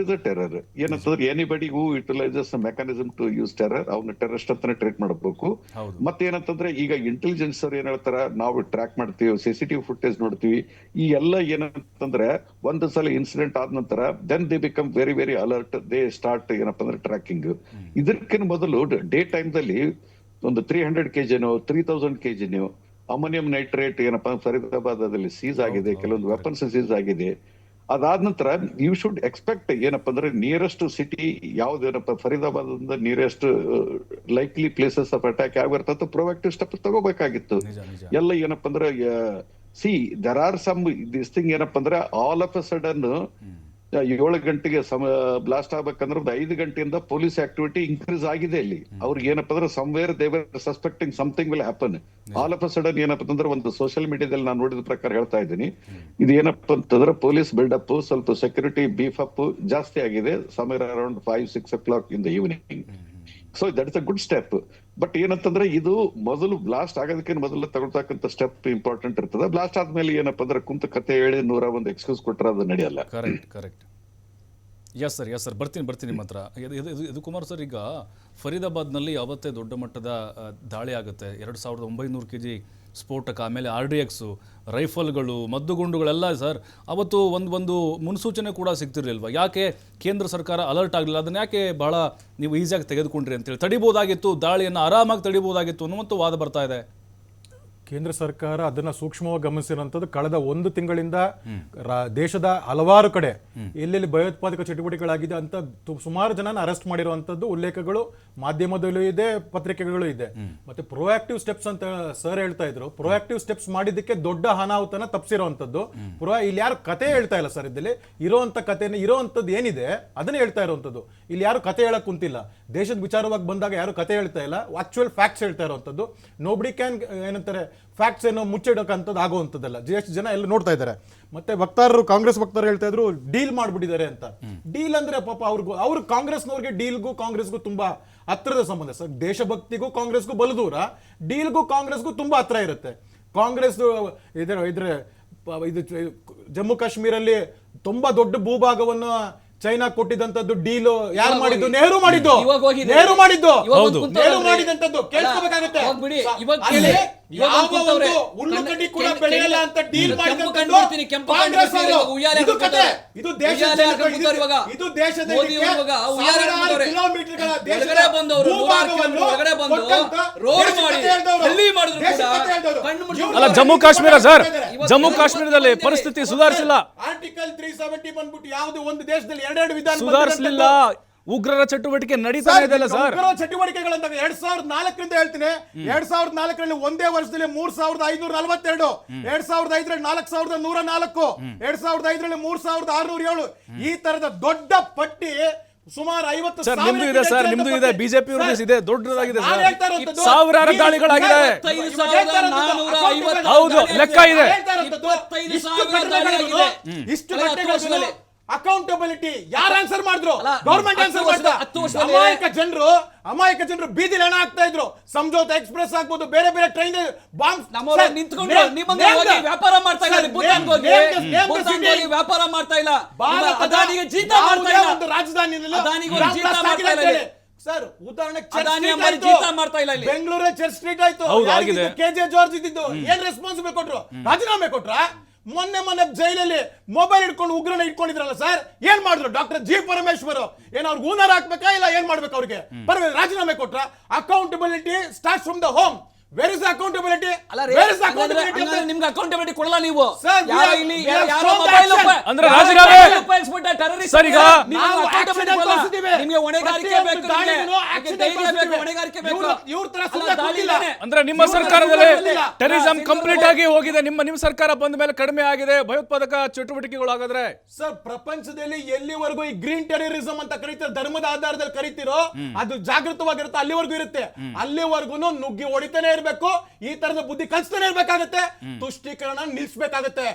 Is a terror ಏನಂತಂದ್ರೆ anybody who utilises mechanism to use terror ಅವ್ನ terrorist ಅಂತಾನೆ treat ಮಾಡಬೇಕು. ಮತ್ತೆ ಏನಂತಂದ್ರೆ ಈಗ ಇಂಟೆಲಿಜೆನ್ಸ್ ಅವ್ರು ಏನ್ ಹೇಳ್ತಾರ ನಾವು ಟ್ರ್ಯಾಕ್ ಮಾಡ್ತೀವಿ ಸಿಸಿಟಿವಿ ಫುಟೇಜ್ ನೋಡ್ತೀವಿ ಈ ಎಲ್ಲ ಏನಂತಂದ್ರೆ ಒಂದು ಸಲ ಇನ್ಸಿಡೆಂಟ್ ಆದ ನಂತರ then they become very very alert they start ಏನಪ್ಪಾ ಅಂದ್ರೆ ಟ್ರ್ಯಾಕಿಂಗ್ ಇದಕ್ಕಿಂತ ಮೊದಲು ಡೇ ಟೈಮ್ ದಲ್ಲಿ ಒಂದು ತ್ರೀ ಹಂಡ್ರೆಡ್ ಕೆಜಿನೋ ತ್ರೀ ತೌಸಂಡ್ ಕೆಜಿನೋ ಅಮೋನಿಯಂ ನೈಟ್ರೇಟ್ ಏನಪ್ಪಾ ಫರೀದಾಬಾದಲ್ಲಿ ಸೀಸ್ ಆಗಿದೆ ಕೆಲವೊಂದು. ವೆಪನ್ಸ್ ಸೀಸ್ ಆಗಿದೆ. ಅದಾದ ನಂತರ ಯು ಶುಡ್ ಎಕ್ಸ್ಪೆಕ್ಟ್ ಏನಪ್ಪ ಅಂದ್ರೆ nearest city ಯಾವ್ದೇನಪ್ಪ Faridabad nearest likely places of attack ಯಾವ ಇರ್ತದೆ ಸ್ಟೆಪ್ ತಗೋಬೇಕಾಗಿತ್ತು ಎಲ್ಲ ಏನಪ್ಪಾ ಅಂದ್ರೆ see there are some this thing ಏನಪ್ಪಾ ಅಂದ್ರೆ ಆಲ್ ಆಫ್ ಅ ಸಡನ್. ಏಳು ಗಂಟೆಗೆ ಸಮ ಬ್ಲಾಸ್ಟ್ ಆಗ್ಬೇಕಂದ್ರೆ ಒಂದು ಐದು ಗಂಟೆಯಿಂದ ಪೊಲೀಸ್ ಆಕ್ಟಿವಿಟಿ ಇನ್ಕ್ರೀಸ್ ಆಗಿದೆ ಇಲ್ಲಿ. ಅವ್ರಿಗೆ ಏನಪ್ಪ ಅಂದ್ರೆ somewhere they were suspecting something will happen all of a sudden ಏನಪ್ಪ ಅಂದ್ರೆ ಒಂದು ಸೋಷಿಯಲ್ ಮೀಡಿಯಾದಲ್ಲಿ ನಾನು ನೋಡಿದ ಪ್ರಕಾರ ಹೇಳ್ತಾ ಇದ್ದೀನಿ. ಇದು ಏನಪ್ಪ ಅಂತಂದ್ರೆ ಪೊಲೀಸ್ ಬಿಲ್ಡಪ್ ಸ್ವಲ್ಪ ಸೆಕ್ಯೂರಿಟಿ ಬೀಫ್ ಅಪ್ ಜಾಸ್ತಿ ಆಗಿದೆ. Somewhere around five six o'clock in the evening so that is a good step but ಏನಂತಂದ್ರೆ, ಇದು ಮೊದಲು ಬ್ಲಾಸ್ಟ್ ಆಗೋದಕ್ಕಿಂತ ಮೊದಲು ತಗೊಳ್ತಕ್ಕಂಥ ಸ್ಟೆಪ್ ಇಂಪಾರ್ಟೆಂಟ್ ಇರ್ತದೆ. ಬ್ಲಾಸ್ಟ್ ಆದ್ಮೇಲೆ ಏನಪ್ಪ ಅಂದ್ರೆ ಕುಂತ ಕತೆ ಹೇಳಿ ನೂರ ಒಂದು ಎಕ್ಸ್ಕ್ಯೂಸ್ ಕೊಟ್ಟರೆ ಅದು ನಡೆಯಲ್ಲ. Correct correct yes sir yes sir ಬರ್ತೀನಿ ಬರ್ತೀನಿ ನಿಮ್ಮ ಹತ್ರ. ಇದು ಕುಮಾರ್ ಸರ್ ಈಗ ಫರೀದಾಬಾದ್ನಲ್ಲಿ ಯಾವತ್ತೇ ದೊಡ್ಡ ಮಟ್ಟದ ದಾಳಿ ಆಗುತ್ತೆ, ಎರಡು ಸಾವಿರದ ಒಂಬೈನೂರು ಕೆ ಜಿ ಸ್ಫೋಟಕ, ಆಮೇಲೆ ಆರ್ ಡಿ ಎಕ್ಸು, ರೈಫಲ್ಗಳು, ಮದ್ದುಗುಂಡುಗಳೆಲ್ಲ ಸರ್, ಅವತ್ತು ಒಂದು ಒಂದು ಮುನ್ಸೂಚನೆ ಕೂಡ ಸಿಗ್ತಿರಲಿಲ್ವ? ಯಾಕೆ ಕೇಂದ್ರ ಸರ್ಕಾರ ಅಲರ್ಟ್ ಆಗಲಿಲ್ಲ? ಅದನ್ನ ಯಾಕೆ ಬಹಳ ನೀವು ಈಸಿಯಾಗಿ ತೆಗೆದುಕೊಂಡ್ರಿ ಅಂತೇಳಿ? ತಡಿಬೋದಾಗಿತ್ತು, ದಾಳಿಯನ್ನು ಆರಾಮಾಗಿ ತಡಿಬೋದಾಗಿತ್ತು ಅನ್ನುವಂಥ ವಾದ ಬರ್ತಾ ಇದೆ. ಕೇಂದ್ರ ಸರ್ಕಾರ ಅದನ್ನ ಸೂಕ್ಷ್ಮವಾಗಿ ಗಮನಿಸಿರುವಂಥದ್ದು ಕಳೆದ ಒಂದು ತಿಂಗಳಿಂದ ದೇಶದ ಹಲವಾರು ಕಡೆ ಎಲ್ಲೆಲ್ಲಿ ಭಯೋತ್ಪಾದಕ ಚಟುವಟಿಕೆಗಳಾಗಿದೆ ಅಂತ ಸುಮಾರು ಜನನ ಅರೆಸ್ಟ್ ಮಾಡಿರುವಂಥದ್ದು ಉಲ್ಲೇಖಗಳು ಮಾಧ್ಯಮದಲ್ಲೂ ಇದೆ ಪತ್ರಿಕೆಗಳು ಇದೆ. ಮತ್ತೆ ಪ್ರೊಆಕ್ಟಿವ್ ಸ್ಟೆಪ್ಸ್ ಅಂತ ಸರ್ ಹೇಳ್ತಾ ಇದ್ರು. ಪ್ರೊಆಕ್ಟಿವ್ ಸ್ಟೆಪ್ಸ್ ಮಾಡಿದ್ದಕ್ಕೆ ದೊಡ್ಡ ಅನಾಹುತನ ತಪ್ಪಿಸಿರುವಂಥದ್ದು ಪ್ರೊ, ಇಲ್ಲಿ ಯಾರು ಕತೆ ಹೇಳ್ತಾ ಇಲ್ಲ ಸರ್ ಇದರಲ್ಲಿ ಇರೋಂಥ ಕಥೆನ ಇರೋವಂಥದ್ದು ಏನಿದೆ ಅದನ್ನ ಹೇಳ್ತಾ ಇರುವಂಥದ್ದು. ಇಲ್ಲಿ ಯಾರು ಕತೆ ಹೇಳಕ್ ಕುಂತಿಲ್ಲ. ದೇಶದ ವಿಚಾರವಾಗಿ ಬಂದಾಗ ಯಾರು ಕತೆ ಹೇಳ್ತಾ ಇಲ್ಲ. ಆಕ್ಚುಯಲ್ ಫ್ಯಾಕ್ಟ್ಸ್ ಹೇಳ್ತಾ ಇರುವಂಥದ್ದು. ನೋಬಡಿ ಕ್ಯಾನ್ ಏನಂತಾರೆ ಫ್ಯಾಕ್ಟ್ಸ್ ಏನೋ ಮುಚ್ಚಿಡೋಕ್ಕಂಥದ್ದು ಆಗುವಂಥದ್ದಲ್ಲ. ಎಷ್ಟು ಜನ ಎಲ್ಲ ನೋಡ್ತಾ ಇದ್ದಾರೆ. ಮತ್ತೆ ವಕ್ತಾರರು, ಕಾಂಗ್ರೆಸ್ ವಕ್ತಾರರು ಹೇಳ್ತಾ ಇದ್ರು ಡೀಲ್ ಮಾಡ್ಬಿಟ್ಟಿದ್ದಾರೆ ಅಂತ. ಡೀಲ್ ಅಂದ್ರೆ ಪಾಪ ಅವ್ರಿಗೂ, ಅವ್ರು ಕಾಂಗ್ರೆಸ್ನವ್ರಿಗೆ ಡೀಲ್ಗೂ ಕಾಂಗ್ರೆಸ್ಗೂ ತುಂಬಾ ಹತ್ತಿರದ ಸಂಬಂಧ. ಸರ್, ದೇಶಭಕ್ತಿಗೂ ಕಾಂಗ್ರೆಸ್ಗೂ ಬಲು ದೂರ ಡೀಲ್ಗೂ ಕಾಂಗ್ರೆಸ್ಗೂ ತುಂಬಾ ಹತ್ರ ಇರುತ್ತೆ. ಕಾಂಗ್ರೆಸ್, ಇದ್ರೆ ಇದ್ರೆ ಇದು ಜಮ್ಮು ಕಾಶ್ಮೀರಲ್ಲಿ ತುಂಬಾ ದೊಡ್ಡ ಭೂಭಾಗವನ್ನು ಚೈನಾ ಕೊಟ್ಟಿದಂತದ್ದು ಡೀಲ್ ಯಾರು ಮಾಡಿದ್ದು? ನೆಹರು ಮಾಡಿದ್ದು. ನೆಹರು ಮಾಡಿದ್ದು. ನೆಹರು ಮಾಡಿದಂತದ್ದು ಕೇಳ್ಕೊಬೇಕಾಗತ್ತೆ ಕೇಳಿಸ್ಕೋಬೇಕಾಗತ್ತೆ. ಹುಲ್ಲುಕಡ್ಡಿ ಕೂಡ ಬೆಳೆಯಲ್ಲ ಅಂತ ಡೀಲ್ ಮಾಡಿದಂತದ್ದು. ಇದು ದೇಶದ. ಇದು ದೇಶದ ದೇಶದ ಬಂದವರು, ಒಳಗಡೆ ಬಂದು ರೋಡ್ ಮಾಡಿ, ಮಾಡಿದ್ರು ಕೂಡ ಅಲ್ಲ ಜಮ್ಮು ಕಾಶ್ಮೀರ ಸರ್ ಜಮ್ಮು ಕಾಶ್ಮೀರದಲ್ಲಿ ಪರಿಸ್ಥಿತಿ ಸುಧಾರಿಸಿಲ್ಲ. ಆರ್ಟಿಕಲ್ ತ್ರೀ ಸೆವೆಂಟಿ ಬಂದ್ಬಿಟ್ಟು ಯಾವ್ದು ಒಂದು ದೇಶದಲ್ಲಿ ಎರಡೆರಡು ವಿಧಾನ ಸುಧಾರಿಸಲಿಲ್ಲ. ಉಗ್ರರ ಚಟುವಟಿಕೆ ನಡೀತಾ ಇದೆ ಸರ್? ಉಗ್ರರ ಚಟುವಟಿಕೆಗಳಂತ ಎರಡ್ ಸಾವಿರದ ನಾಲ್ಕರಿಂದ ಹೇಳ್ತೀನಿ. ಎರಡ್ ಸಾವಿರದ ನಾಲ್ಕರಲ್ಲಿ ಒಂದೇ ವರ್ಷದಲ್ಲಿ ಮೂರ್ ಸಾವಿರದ ಐನೂರ ನಲವತ್ತೆರಡು ಎರಡ್ ಸಾವಿರದ ಐದರಲ್ಲಿ ನಾಲ್ಕು ಸಾವಿರದ ನೂರ ನಾಲ್ಕು ಎರಡ್ ಸಾವಿರದ ಐದರಲ್ಲಿ ಮೂರ್ ಸಾವಿರದ ಆರ್ನೂರ ಏಳು. ಈ ತರದ ದೊಡ್ಡ ಪಟ್ಟಿ ಸುಮಾರು ಐವತ್ತು ಸರ್ ನಿಮ್ಮದು ನಿಮ್ದು ಇದೆ ಸರ್ ನಿಮ್ಮದು ನಿಮ್ದು ಇದೆ. ಬಿಜೆಪಿ ಇದೆ ದೊಡ್ಡದಾಗಿದೆ ಸರ್ ಸಾವಿರಾರು ದಾಳಿಗಳಾಗಿದೆ. ಹೌದು, ಲೆಕ್ಕ ಇದೆ. ಇಷ್ಟು ಅಕೌಂಟಬಿಲಿಟಿ ಯಾರು ಆನ್ಸರ್ ಮಾಡಿದ್ರು? ಗೌರ್ಮೆಂಟ್ ಆನ್ಸರ್ ಮಾಡಿದ್ರು ಮಾಡಿದ. ಅಮಾಯಕ ಜನರು ಅಮಾಯಕ ಜನರು ಬೀದಿಲಿ ಹಣ ಹಾಕ್ತಾ ಇದ್ರು. ಸಂಜೋತ ಎಕ್ಸ್ಪ್ರೆಸ್ ಆಗ್ಬೋದು ಬೇರೆ ಬೇರೆ ಟ್ರೈನ್ ಬಾಂಬ್ ನಮ್ಮವ್ರು ನಿಂತ್ಕೊಂಡು ನಿಮ್ಮನ್ನ ಹೋಗಿ ವ್ಯಾಪಾರ ಮಾಡ್ತಾ ಇಲ್ಲ ಭೂತಾನ್ಗೆ ಹೋಗಿ ಭೂತಾನ್ಗೆ ವ್ಯಾಪಾರ ಮಾಡ್ತಾ ಇಲ್ಲ. ಬಾಲ ಅದಾನಿಗೆ ಜೀತ ಮಾಡ್ತಾ ಇಲ್ಲ. ಒಂದು ರಾಜಧಾನಿ ಅದಾನಿಗೆ ಜೀತ ಮಾಡ್ತಾ ಇಲ್ಲ ಸರ್ ಉದಾಹರಣೆ ಅದಾನಿ ಜೀತ ಮಾಡ್ತಾ ಇಲ್ಲ ಇಲ್ಲಿ. ಬೆಂಗಳೂರಲ್ಲಿ ಚರ್ಚ್ ಸ್ಟ್ರೀಟ್ ಆಯ್ತು. ಕೆಜೆ ಆಗಿದೆ. ಕೆ ಜೆ ಜಾರ್ಜ್ ಇದ್ದಿದ್ದು ಏನ್ ರೆಸ್ಪಾನ್ಸಿಬಲ್ ಕೊಟ್ರು? ರಾಜೀನಾಮೆ ಕೊಟ್ರ? ಮೊನ್ನೆ ಮೊನ್ನೆ ಜೈಲಲ್ಲಿ ಮೊಬೈಲ್ ಇಟ್ಕೊಂಡು ಉಗ್ರನ ಇಟ್ಕೊಂಡಿದ್ರಲ್ಲ ಸರ್ ಏನ್ ಮಾಡಿದ್ರು? Doctor G Parameshwar? ಏನ್ ಅವ್ರಿಗೆ ಊನರ್ ಹಾಕ್ಬೇಕಾ ಇಲ್ಲ ಏನ್ ಮಾಡ್ಬೇಕು ಅವ್ರಿಗೆ? ಬರ್ಬೇಕು ರಾಜೀನಾಮೆ ಕೊಟ್ರ accountability start from the home where is accountability ಅಲ್ಲ ವೇರ್ ಇಸ್ ಅಕೌಂಟಬಿಲಿಟಿ ಅಂದ್ರೆ ನಿಮ್ಗೆ ಅಕೌಂಟಬಿಲಿಟಿ ಕೊಡಲ್ಲ ನೀವು ಯಾರೋ have- ಇಲ್ಲಿ ಯಾರು ಮೊಬೈಲ್. ಅಂದ್ರೆ ರಾಜೀನಾಮೆ ಉಪಯೋಗಿಸ್ಬಿಟ್ಟ terrorist ಸರ್, ಈಗ ನಿಮ್ಗೆ ನಾವು action ಕೊಡಲ್ಲ. ತೋರಿಸಿದ್ದೀವಿ. ಹೊಣೆಗಾರಿಕೆ ಬೇಕು ನಿಮ್ಗೆ. ಧೈರ್ಯ ಬೇಕು ಹೊಣೆಗಾರಿಕೆ ಬೇಕು ಇವ್ರು- ಇವ್ರ ತರ ಸುಳ್ಳು ಕೂತಿಲ್ಲ. ಅಂದ್ರೆ ನಿಮ್ಮ ಸರ್ಕಾರದಲ್ಲಿ. ಟೆರರಿಸಂ ಕಂಪ್ಲೀಟ್ ಆಗಿ ಹೋಗಿದೆ ನಿಮ್ಮ ನಿಮ್ಮ ಸರ್ಕಾರ ಬಂದ ಮೇಲೆ ಕಡಿಮೆ ಆಗಿದೆ ಭಯೋತ್ಪಾದಕ ಚಟುವಟಿಕೆಗಳು ಹಾಗಾದ್ರೆ ಸರ್ ಪ್ರಪಂಚದಲ್ಲಿ ಎಲ್ಲಿವರೆಗೂ ಈ ಗ್ರೀನ್ ಟೆರರಿಸಂ ಅಂತ ಕರೀತಾರೆ ಧರ್ಮದ ಆಧಾರದಲ್ಲಿ ಕರಿತೀರೋ ಅದು ಜಾಗೃತವಾಗಿರುತ್ತೆ ಅಲ್ಲಿವರೆಗೂ ಇರುತ್ತೆ ಅಲ್ಲಿವರೆಗೂ ನುಗ್ಗಿ ಹೊಡಿತಾನೆ ಇರಬೇಕು ಈ ತರದ ಬುದ್ಧಿ ಕಲಿಸ್ತಾನೆ ಇರ್ಬೇಕಾಗತ್ತೆ. ತುಷ್ಟೀಕರಣ ನಿಲ್ಸ್ಬೇಕಾಗತ್ತೆ.